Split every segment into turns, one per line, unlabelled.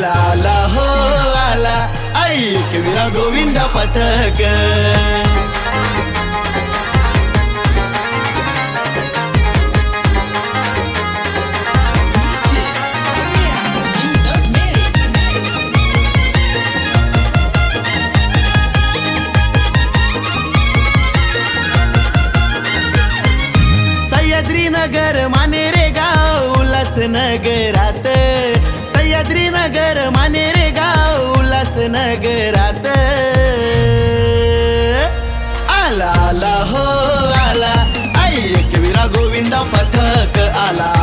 आला आला हो आला. ऐक विरा गोविंद पथक. सह्याद्री नगर मानेरे गाव उल्हास नगरात नगर मानेरे गाव उल्हास नगरात. आला आला हो आला. आई विरा गोविंदा पथक आला.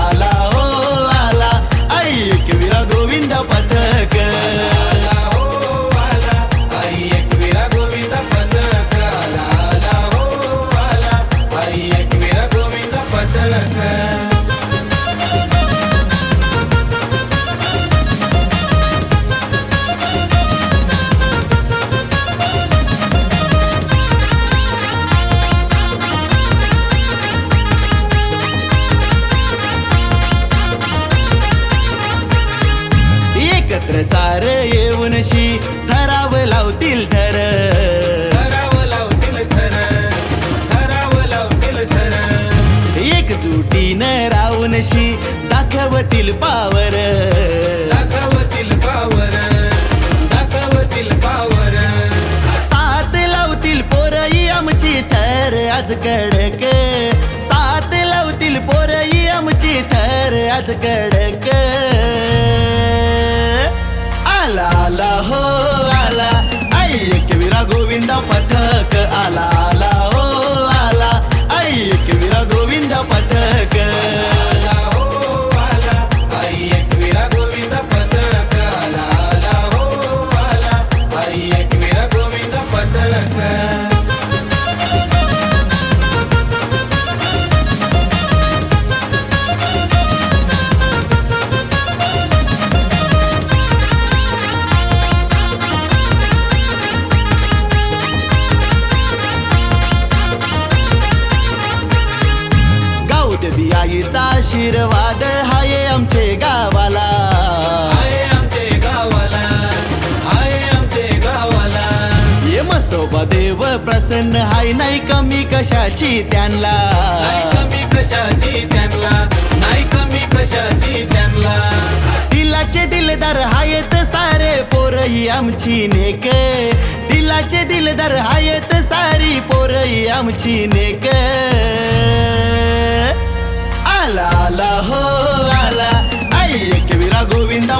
एकत्र सार येऊनशी ठराव लावतील ठर. एकजुटीनं राहूनशी दाखवतील पावर. साथ लावतील पोरई आमची थर आज कडक. साथ लावतील पोरई आमची थर आज कडक. आला आला हो आला. ऐक विरा गोविंदा पथक आला. आईचा आशीर्वाद हाये आमचे गावाला. ये मसोबा देव प्रसन्न हाय नाही कमी कशाची त्यांना. दिलाचे दिलदार हायत सारे पोरही आमची नेक. दिलाचे दिलदार हायत सारी पोरही आमची नेक.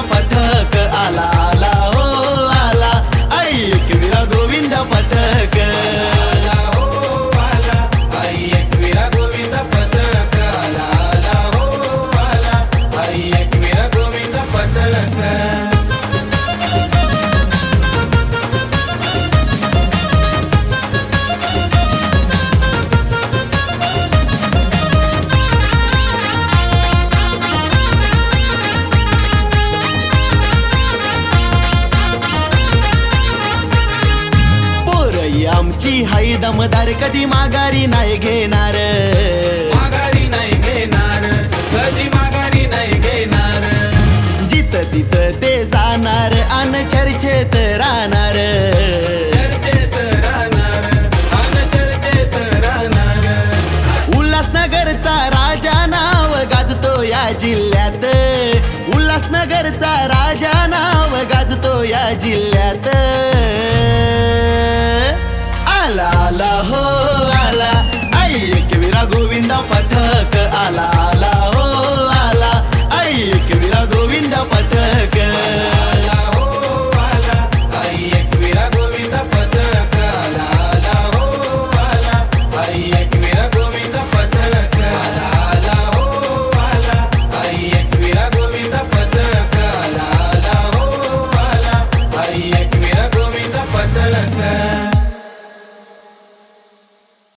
पथक आला. आमची हाय दमदार कधी माघारी नाही घेणार.
माघारी नाही घेणार कधी माघारी नाही घेणार.
जित तित ते जाणार अन चर्चेत राहणार.
चर्चेत राहणार अन चर्चेत राहणार.
उल्हासनगरचा राजा नाव गाजतो या जिल्ह्यात. उल्हासनगरचा राजा नाव गाजतो या जिल्ह्यात. आला आला हो आला. ऐक विरा गोविंदा पथक आला.